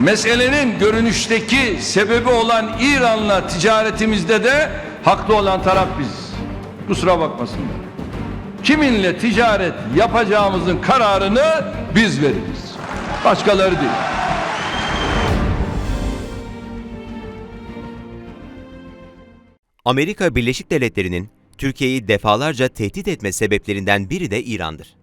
Meselenin görünüşteki sebebi olan İran'la ticaretimizde de haklı olan taraf biziz. Kusura bakmasınlar. Kiminle ticaret yapacağımızın kararını biz veririz. Başkaları değil. Amerika Birleşik Devletleri'nin Türkiye'yi defalarca tehdit etme sebeplerinden biri de İran'dır.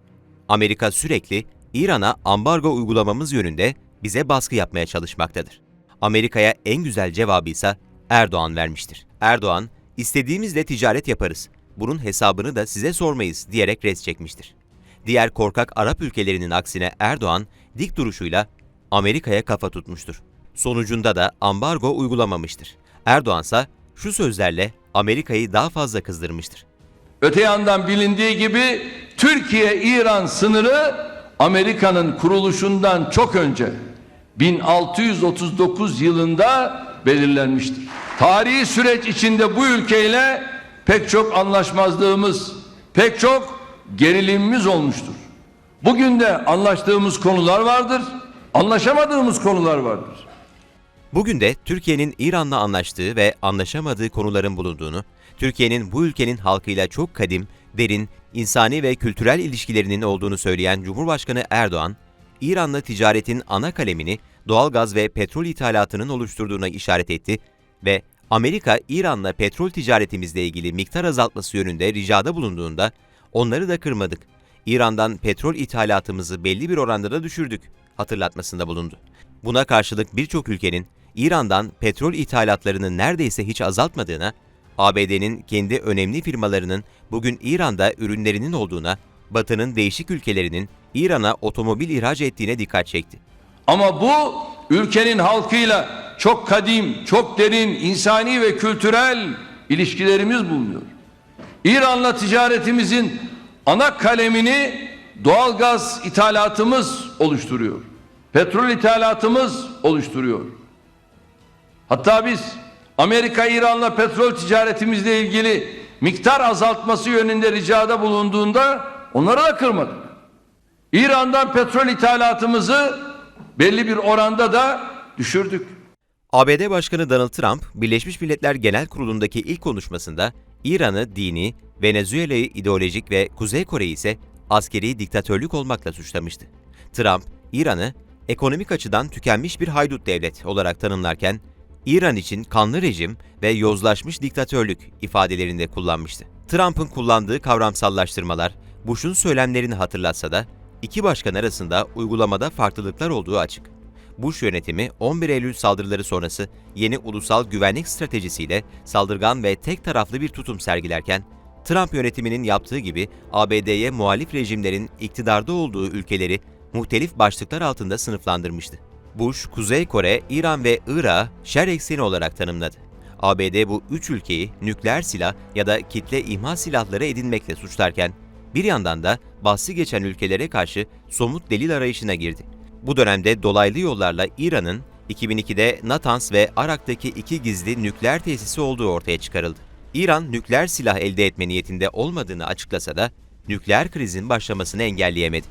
Amerika sürekli İran'a ambargo uygulamamız yönünde bize baskı yapmaya çalışmaktadır. Amerika'ya en güzel cevabı ise Erdoğan vermiştir. Erdoğan, istediğimizle ticaret yaparız, bunun hesabını da size sormayız diyerek res çekmiştir. Diğer korkak Arap ülkelerinin aksine Erdoğan dik duruşuyla Amerika'ya kafa tutmuştur. Sonucunda da ambargo uygulamamıştır. Erdoğan ise şu sözlerle Amerika'yı daha fazla kızdırmıştır. Öte yandan bilindiği gibi Türkiye-İran sınırı Amerika'nın kuruluşundan çok önce 1639 yılında belirlenmiştir. Tarihi süreç içinde bu ülkeyle pek çok anlaşmazlığımız, pek çok gerilimimiz olmuştur. Bugün de anlaştığımız konular vardır, anlaşamadığımız konular vardır. Bugün de Türkiye'nin İran'la anlaştığı ve anlaşamadığı konuların bulunduğunu, Türkiye'nin bu ülkenin halkıyla çok kadim, derin, insani ve kültürel ilişkilerinin olduğunu söyleyen Cumhurbaşkanı Erdoğan, İran'la ticaretin ana kalemini doğalgaz ve petrol ithalatının oluşturduğuna işaret etti ve Amerika, İran'la petrol ticaretimizle ilgili miktar azaltması yönünde ricada bulunduğunda onları da kırmadık. İran'dan petrol ithalatımızı belli bir oranda da düşürdük hatırlatmasında bulundu. Buna karşılık birçok ülkenin İran'dan petrol ithalatlarını neredeyse hiç azaltmadığına, ABD'nin kendi önemli firmalarının bugün İran'da ürünlerinin olduğuna, Batı'nın değişik ülkelerinin İran'a otomobil ihraç ettiğine dikkat çekti. Ama bu ülkenin halkıyla çok kadim, çok derin insani ve kültürel ilişkilerimiz bulunuyor. İran'la ticaretimizin ana kalemini doğalgaz ithalatımız oluşturuyor. Petrol ithalatımız oluşturuyor. Hatta biz Amerika İran'la petrol ticaretimizle ilgili miktar azaltması yönünde ricada bulunduğunda onları da kırmadık. İran'dan petrol ithalatımızı belli bir oranda da düşürdük. ABD Başkanı Donald Trump, Birleşmiş Milletler Genel Kurulu'ndaki ilk konuşmasında İran'ı dini, Venezuela'yı ideolojik ve Kuzey Kore'yi ise askeri diktatörlük olmakla suçlamıştı. Trump, İran'ı ekonomik açıdan tükenmiş bir haydut devlet olarak tanımlarken, İran için kanlı rejim ve yozlaşmış diktatörlük ifadelerinde kullanmıştı. Trump'ın kullandığı kavramsallaştırmalar Bush'un söylemlerini hatırlatsa da iki başkan arasında uygulamada farklılıklar olduğu açık. Bush yönetimi 11 Eylül saldırıları sonrası yeni ulusal güvenlik stratejisiyle saldırgan ve tek taraflı bir tutum sergilerken, Trump yönetiminin yaptığı gibi ABD'ye muhalif rejimlerin iktidarda olduğu ülkeleri muhtelif başlıklar altında sınıflandırmıştı. Bush, Kuzey Kore, İran ve Irak'ı şer ekseni olarak tanımladı. ABD bu üç ülkeyi nükleer silah ya da kitle imha silahları edinmekle suçlarken, bir yandan da bahsi geçen ülkelere karşı somut delil arayışına girdi. Bu dönemde dolaylı yollarla İran'ın 2002'de Natanz ve Arak'taki iki gizli nükleer tesisi olduğu ortaya çıkarıldı. İran nükleer silah elde etme niyetinde olmadığını açıklasa da nükleer krizin başlamasını engelleyemedi.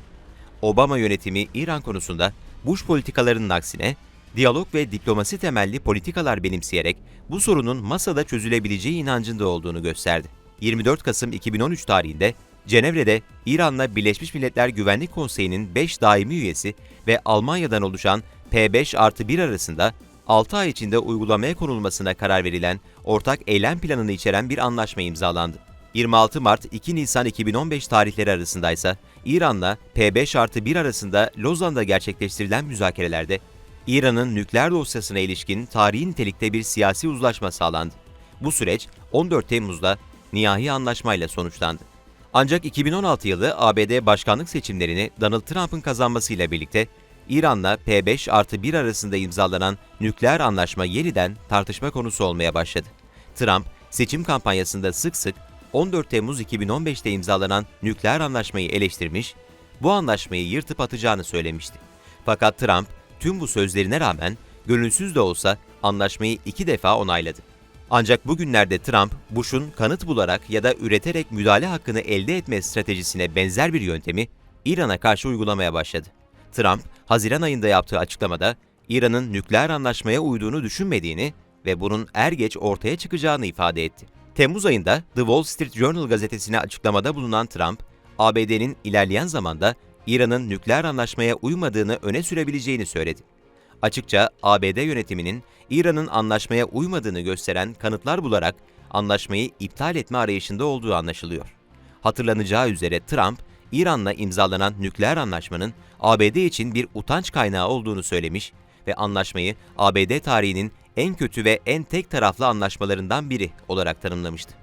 Obama yönetimi İran konusunda Bush politikalarının aksine diyalog ve diplomasi temelli politikalar benimseyerek bu sorunun masada çözülebileceği inancında olduğunu gösterdi. 24 Kasım 2013 tarihinde Cenevre'de İran'la Birleşmiş Milletler Güvenlik Konseyi'nin 5 daimi üyesi ve Almanya'dan oluşan P5 artı 1 arasında 6 ay içinde uygulamaya konulmasına karar verilen ortak eylem planını içeren bir anlaşma imzalandı. 26 Mart 2 Nisan 2015 tarihleri arasında ise İran'la P5 artı 1 arasında Lozan'da gerçekleştirilen müzakerelerde İran'ın nükleer dosyasına ilişkin tarihi nitelikte bir siyasi uzlaşma sağlandı. Bu süreç 14 Temmuz'da nihai anlaşmayla sonuçlandı. Ancak 2016 yılı ABD başkanlık seçimlerini Donald Trump'ın kazanmasıyla birlikte İran'la P5 artı 1 arasında imzalanan nükleer anlaşma yeniden tartışma konusu olmaya başladı. Trump, seçim kampanyasında sık sık 14 Temmuz 2015'te imzalanan nükleer anlaşmayı eleştirmiş, bu anlaşmayı yırtıp atacağını söylemişti. Fakat Trump, tüm bu sözlerine rağmen gönülsüz de olsa anlaşmayı iki defa onayladı. Ancak bugünlerde Trump, Bush'un kanıt bularak ya da üreterek müdahale hakkını elde etme stratejisine benzer bir yöntemi İran'a karşı uygulamaya başladı. Trump, Haziran ayında yaptığı açıklamada İran'ın nükleer anlaşmaya uyduğunu düşünmediğini ve bunun er geç ortaya çıkacağını ifade etti. Temmuz ayında The Wall Street Journal gazetesine açıklamada bulunan Trump, ABD'nin ilerleyen zamanda İran'ın nükleer anlaşmaya uymadığını öne sürebileceğini söyledi. Açıkça ABD yönetiminin İran'ın anlaşmaya uymadığını gösteren kanıtlar bularak anlaşmayı iptal etme arayışında olduğu anlaşılıyor. Hatırlanacağı üzere Trump, İran'la imzalanan nükleer anlaşmanın ABD için bir utanç kaynağı olduğunu söylemiş ve anlaşmayı ABD tarihinin en kötü ve en tek taraflı anlaşmalarından biri olarak tanımlamıştı.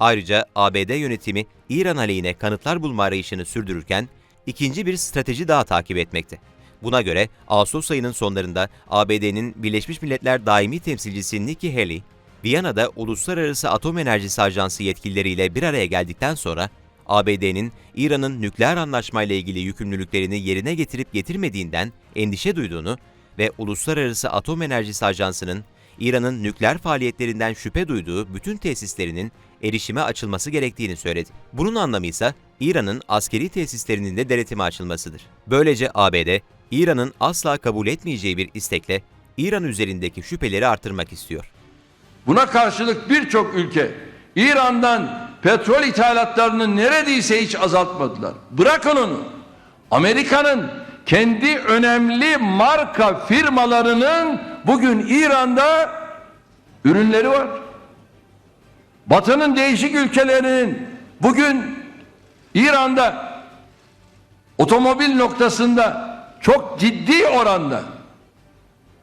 Ayrıca ABD yönetimi İran aleyhine kanıtlar bulma arayışını sürdürürken ikinci bir strateji daha takip etmekte. Buna göre Ağustos ayının sonlarında ABD'nin Birleşmiş Milletler Daimi Temsilcisi Nikki Haley, Viyana'da Uluslararası Atom Enerjisi Ajansı yetkilileriyle bir araya geldikten sonra ABD'nin İran'ın nükleer anlaşmayla ilgili yükümlülüklerini yerine getirip getirmediğinden endişe duyduğunu ve Uluslararası Atom Enerjisi Ajansı'nın İran'ın nükleer faaliyetlerinden şüphe duyduğu bütün tesislerinin erişime açılması gerektiğini söyledi. Bunun anlamı ise İran'ın askeri tesislerinin de denetime açılmasıdır. Böylece ABD, İran'ın asla kabul etmeyeceği bir istekle İran üzerindeki şüpheleri artırmak istiyor. Buna karşılık birçok ülke İran'dan petrol ithalatlarını neredeyse hiç azaltmadılar. Bırakın onu. Amerika'nın kendi önemli marka firmalarının bugün İran'da ürünleri var. Batı'nın değişik ülkelerinin bugün İran'da otomobil noktasında çok ciddi oranda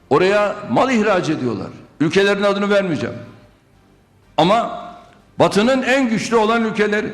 oraya mal ihraç ediyorlar. Ülkelerin adını vermeyeceğim. Ama Batı'nın en güçlü olan ülkeleri.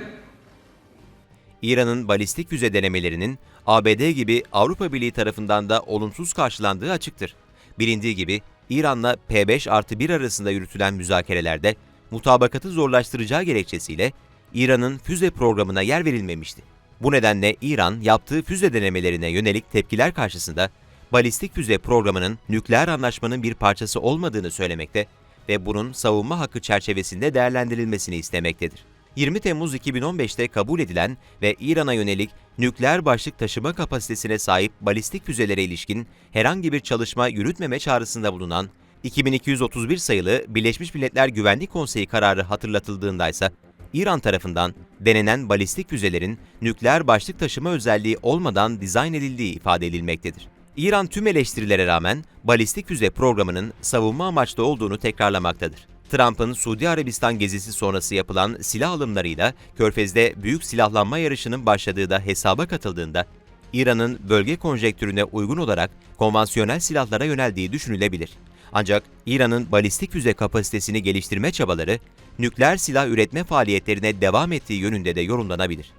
İran'ın balistik füze denemelerinin ABD gibi Avrupa Birliği tarafından da olumsuz karşılandığı açıktır. Bilindiği gibi İran'la P5 artı 1 arasında yürütülen müzakerelerde mutabakatı zorlaştıracağı gerekçesiyle İran'ın füze programına yer verilmemişti. Bu nedenle İran yaptığı füze denemelerine yönelik tepkiler karşısında balistik füze programının nükleer anlaşmanın bir parçası olmadığını söylemekte ve bunun savunma hakkı çerçevesinde değerlendirilmesini istemektedir. 20 Temmuz 2015'te kabul edilen ve İran'a yönelik nükleer başlık taşıma kapasitesine sahip balistik füzelere ilişkin herhangi bir çalışma yürütmeme çağrısında bulunan 2231 sayılı Birleşmiş Milletler Güvenlik Konseyi kararı hatırlatıldığında ise İran tarafından denenen balistik füzelerin nükleer başlık taşıma özelliği olmadan dizayn edildiği ifade edilmektedir. İran tüm eleştirilere rağmen balistik füze programının savunma amaçlı olduğunu tekrarlamaktadır. Trump'ın Suudi Arabistan gezisi sonrası yapılan silah alımlarıyla Körfez'de büyük silahlanma yarışının başladığı da hesaba katıldığında, İran'ın bölge konjektürüne uygun olarak konvansiyonel silahlara yöneldiği düşünülebilir. Ancak İran'ın balistik füze kapasitesini geliştirme çabaları, nükleer silah üretme faaliyetlerine devam ettiği yönünde de yorumlanabilir.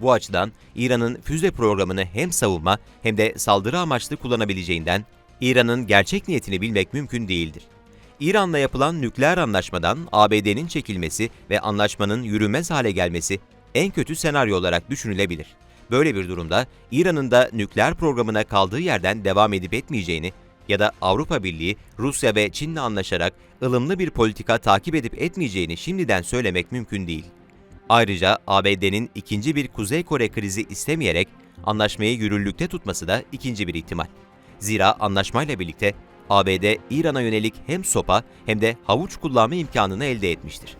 Bu açıdan İran'ın füze programını hem savunma hem de saldırı amaçlı kullanabileceğinden İran'ın gerçek niyetini bilmek mümkün değildir. İran'la yapılan nükleer anlaşmadan ABD'nin çekilmesi ve anlaşmanın yürümez hale gelmesi en kötü senaryo olarak düşünülebilir. Böyle bir durumda İran'ın da nükleer programına kaldığı yerden devam edip etmeyeceğini ya da Avrupa Birliği, Rusya ve Çin'le anlaşarak ılımlı bir politika takip edip etmeyeceğini şimdiden söylemek mümkün değil. Ayrıca ABD'nin ikinci bir Kuzey Kore krizi istemeyerek anlaşmayı yürürlükte tutması da ikinci bir ihtimal. Zira anlaşmayla birlikte ABD İran'a yönelik hem sopa hem de havuç kullanma imkanını elde etmiştir.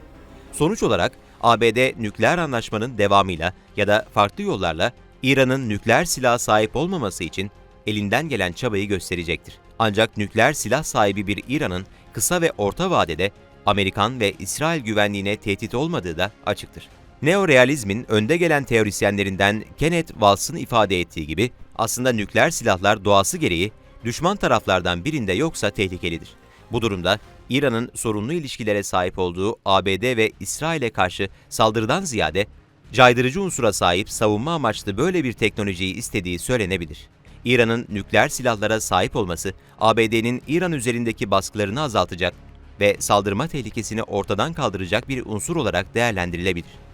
Sonuç olarak ABD nükleer anlaşmanın devamıyla ya da farklı yollarla İran'ın nükleer silah sahip olmaması için elinden gelen çabayı gösterecektir. Ancak nükleer silah sahibi bir İran'ın kısa ve orta vadede Amerikan ve İsrail güvenliğine tehdit olmadığı da açıktır. Neorealizmin önde gelen teorisyenlerinden Kenneth Waltz'ın ifade ettiği gibi aslında nükleer silahlar doğası gereği düşman taraflardan birinde yoksa tehlikelidir. Bu durumda İran'ın sorunlu ilişkilere sahip olduğu ABD ve İsrail'e karşı saldırıdan ziyade caydırıcı unsura sahip savunma amaçlı böyle bir teknolojiyi istediği söylenebilir. İran'ın nükleer silahlara sahip olması ABD'nin İran üzerindeki baskılarını azaltacak ve saldırma tehlikesini ortadan kaldıracak bir unsur olarak değerlendirilebilir.